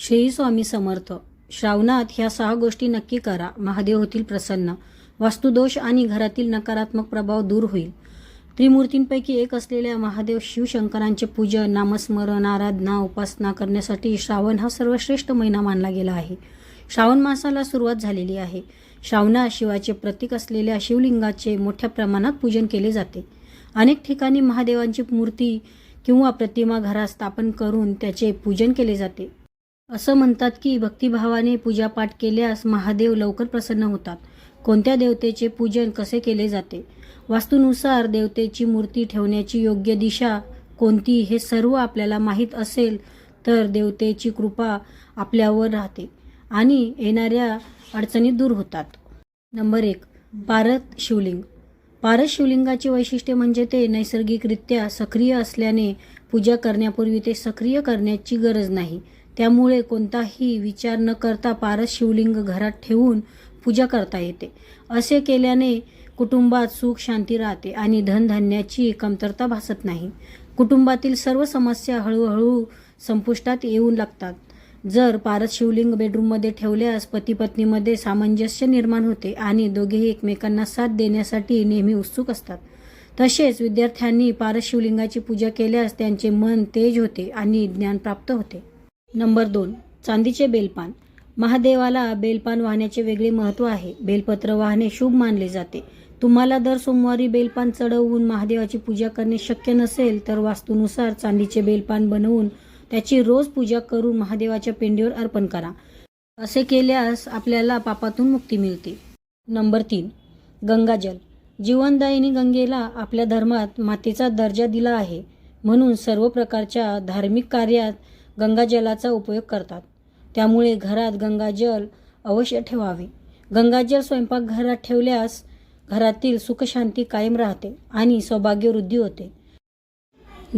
श्री स्वामी समर्थ श्रावणात ह्या सहा गोष्टी नक्की करा. महादेव होतील प्रसन्न. वास्तुदोष आणि घरातील नकारात्मक प्रभाव दूर होईल. त्रिमूर्तींपैकी एक असलेल्या महादेव शिवशंकरांचे पूजन नामस्मरण आराधना उपासना करण्यासाठी श्रावण हा सर्वश्रेष्ठ महिना मानला गेला आहे. श्रावण मासाला सुरुवात झालेली आहे. श्रावणात शिवाचे प्रतीक असलेल्या शिवलिंगाचे मोठ्या प्रमाणात पूजन केले जाते. अनेक ठिकाणी महादेवांची मूर्ती किंवा प्रतिमा घरात स्थापन करून त्याचे पूजन केले जाते. असं म्हणतात की भक्तिभावाने पूजापाठ केल्यास महादेव लवकर प्रसन्न होतात. कोणत्या देवतेचे पूजन कसे केले जाते? वास्तूनुसार देवतेची मूर्ती ठेवण्याची योग्य दिशा कोणती हे सर्व आपल्याला माहीत असेल तर देवतेची कृपा आपल्यावर राहते आणि येणाऱ्या अडचणी दूर होतात. नंबर एक पारत शिवलिंग. पारत शिवलिंगाचे वैशिष्ट्य म्हणजे ते नैसर्गिकरित्या सक्रिय असल्याने पूजा करण्यापूर्वी ते सक्रिय करण्याची गरज नाही. त्यामुळे कोणताही विचार न करता पारस शिवलिंग घरात ठेवून पूजा करता येते. असे केल्याने कुटुंबात सुख शांती राहते आणि धनधान्याची कमतरता भासत नाही. कुटुंबातील सर्व समस्या हळूहळू संपुष्टात येऊ लागतात. जर पारस शिवलिंग बेडरूममध्ये ठेवल्यास पती पत्नीमध्ये सामंजस्य निर्माण होते आणि दोघेही एकमेकांना साथ देण्यासाठी नेहमी उत्सुक असतात. तसेच विद्यार्थ्यांनी पारस शिवलिंगाची पूजा केल्यास त्यांचे मन तेज होते आणि ज्ञान प्राप्त होते. नंबर दोन चांदीचे बेलपान. महादेवाला बेलपान वाहण्याचे वेगळे महत्त्व आहे. बेलपत्र वाहणे शुभ मानले जाते. तुम्हाला दर सोमवारी बेलपान चढवून महादेवाची पूजा करणे शक्य नसेल तर वास्तूनुसार चांदीचे बेलपान बनवून त्याची रोज पूजा करून महादेवाच्या पिंडीवर अर्पण करा. असे केल्यास आपल्याला पापातून मुक्ती मिळते. नंबर तीन गंगाजल. जीवनदायिनी गंगेला आपल्या धर्मात मातेचा दर्जा दिला आहे. म्हणून सर्व प्रकारच्या धार्मिक कार्यात गंगाजलाचा उपयोग करतात. त्यामुळे घरात गंगाजल अवश्य ठेवावे. गंगाजल स्वयंपाकघरात ठेवल्यास घरातील सुखशांती कायम राहते आणि सौभाग्यवृद्धी होते.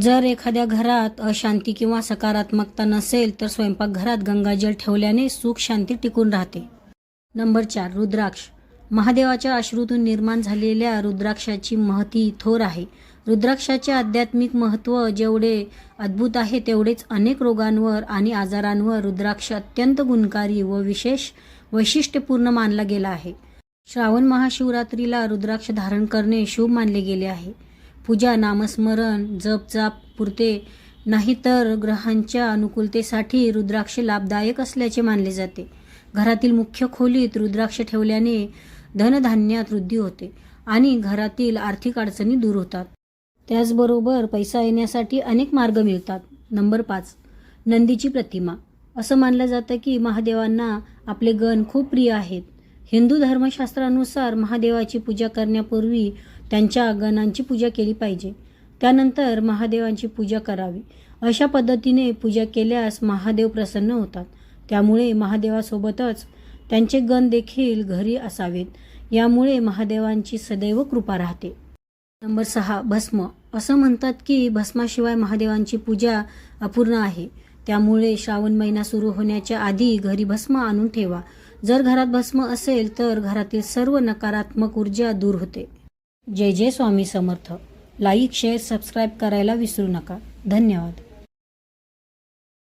जर एखाद्या घरात अशांती किंवा सकारात्मकता नसेल तर स्वयंपाकघरात गंगाजल ठेवल्याने सुख शांती टिकून राहते. नंबर चार रुद्राक्ष. महादेवाच्या अश्रूतून निर्माण झालेल्या रुद्राक्षाची महती थोर आहे. रुद्राक्षाचे आध्यात्मिक महत्त्व जेवढे अद्भुत आहे तेवढेच अनेक रोगांवर आणि आजारांवर रुद्राक्ष अत्यंत गुणकारी व विशेष वैशिष्ट्यपूर्ण मानला गेला आहे. श्रावण महाशिवरात्रीला रुद्राक्ष धारण करणे शुभ मानले गेले आहे. पूजा नामस्मरण जप जाप पुरते नाही तर ग्रहांच्या अनुकूलतेसाठी रुद्राक्ष लाभदायक असल्याचे मानले जाते. घरातील मुख्य खोलीत रुद्राक्ष ठेवल्याने धनधान्यात वृद्धी होते आणि घरातील आर्थिक अडचणी दूर होतात. त्याचबरोबर पैसा येण्यासाठी अनेक मार्ग मिळतात. नंबर पाच नंदीची प्रतिमा. असं मानलं जातं की महादेवांना आपले गण खूप प्रिय आहेत. हिंदू धर्मशास्त्रानुसार महादेवाची पूजा करण्यापूर्वी त्यांच्या गणांची पूजा केली पाहिजे. त्यानंतर महादेवांची पूजा करावी. अशा पद्धतीने पूजा केल्यास महादेव प्रसन्न होतात. त्यामुळे महादेवासोबतच त्यांचे गण देखील घरी असावेत. यामुळे महादेवांची सदैव कृपा राहते. नंबर सहा भस्म. असं म्हणतात की भस्माशिवाय महादेवांची पूजा अपूर्ण आहे. त्यामुळे श्रावण महिना सुरू होण्याच्या आधी घरी भस्म आणून ठेवा. जर घरात भस्म असेल तर घरातील सर्व नकारात्मक ऊर्जा दूर होते. जय जय Swami Samarth. Like share subscribe करायला विसरू नका. धन्यवाद.